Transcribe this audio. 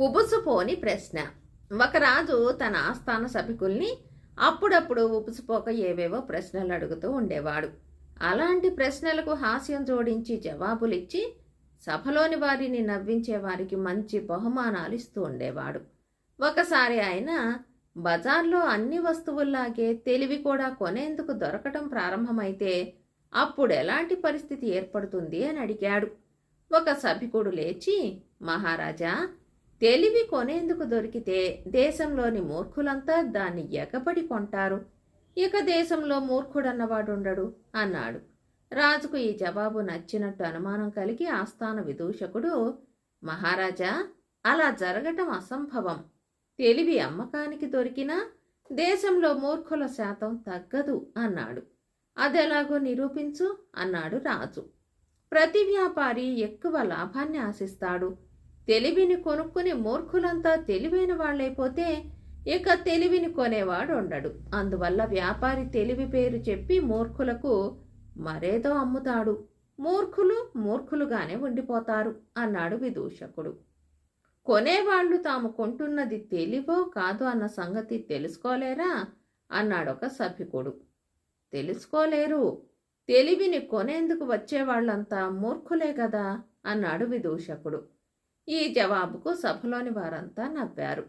ఉబుసుపోని ప్రశ్న. ఒక రాజు తన ఆస్థాన సభికుల్ని అప్పుడప్పుడు ఉబుసుపోక ఏవేవో ప్రశ్నలు అడుగుతూ ఉండేవాడు. అలాంటి ప్రశ్నలకు హాస్యం జోడించి జవాబులిచ్చి సభలోని వారిని నవ్వించే వారికి మంచి బహుమానాలు ఇస్తూ ఉండేవాడు. ఒకసారి ఆయన బజార్లో అన్ని వస్తువుల్లాగే తెలివి కూడా కొనేందుకు దొరకటం ప్రారంభమైతే అప్పుడు ఎలాంటి పరిస్థితి ఏర్పడుతుంది అని అడిగాడు. ఒక సభికుడు లేచి మహారాజా తెలివి కొనేందుకు దొరికితే దేశంలోని మూర్ఖులంతా దాన్ని ఎగబడి కొంటారు. ఇక దేశంలో మూర్ఖుడన్నవాడుండడు అన్నాడు. రాజుకు ఈ జవాబు నచ్చినట్టు అనుమానం కలిగి ఆస్థాన విదూషకుడు మహారాజా అలా జరగటం అసంభవం. తెలివి అమ్మకానికి దొరికినా దేశంలో మూర్ఖుల శాతం తగ్గదు అన్నాడు. అదెలాగో నిరూపించు అన్నాడు రాజు. ప్రతి వ్యాపారి ఎక్కువ లాభాన్ని ఆశిస్తాడు. తెలివిని కొనుక్కుని మూర్ఖులంతా తెలివైన వాళ్ళైపోతే ఇక తెలివిని కొనేవాడు ఉండడు అందువల్ల వ్యాపారి తెలివి పేరు చెప్పి మూర్ఖులకు మరేదో అమ్ముతాడు. మూర్ఖులు మూర్ఖులుగానే ఉండిపోతారు అన్నాడు విదూషకుడు. కొనేవాళ్ళు తాము కొంటున్నది తెలివో కాదో అన్న సంగతి తెలుసుకోలేరా? అన్నాడొక సభికుడు. తెలుసుకోలేరు. తెలివిని కొనేందుకు వచ్చేవాళ్ళంతా మూర్ఖులే కదా అన్నాడు విదూషకుడు. ఈ జవాబుకు సభలోని వారంతా నవ్వారు.